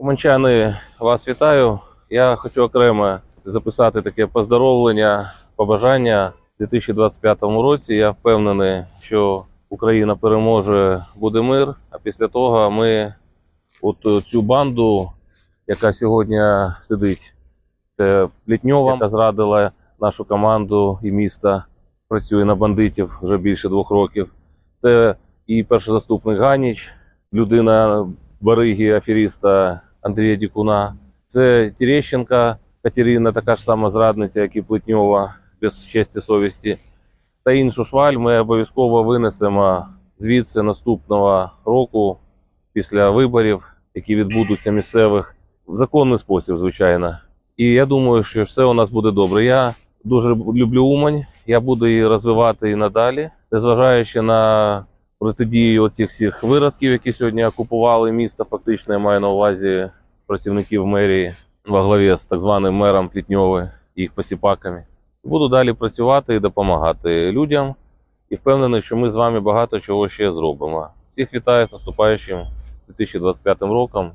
Уманчани, вас вітаю. Я хочу окремо записати таке поздоровлення, побажання у 2025 році. Я впевнений, що Україна переможе, буде мир. А після того ми от цю банду, яка сьогодні сидить, це Плітньова, яка зрадила нашу команду і міста, працює на бандитів вже більше двох років. Це і перший заступник Ганіч, людина бариги аферіста Андрія Дікуна. Це Терещенка Катерина, така ж сама зрадниця, як і Плетньова, без честі совісті. Та іншу шваль ми обов'язково винесемо звідси наступного року після виборів, які відбудуться місцевих, в законний спосіб, звичайно. І я думаю, що все у нас буде добре. Я дуже люблю Умань, я буду її розвивати і надалі, незважаючи на протидію оцих всіх виродків, які сьогодні окупували місто. Фактично, я маю на увазі працівників мерії во главі з так званим мером Плітньови і їх посіпаками. Буду далі працювати і допомагати людям. І впевнений, що ми з вами багато чого ще зробимо. Всіх вітаю з наступаючим 2025 роком.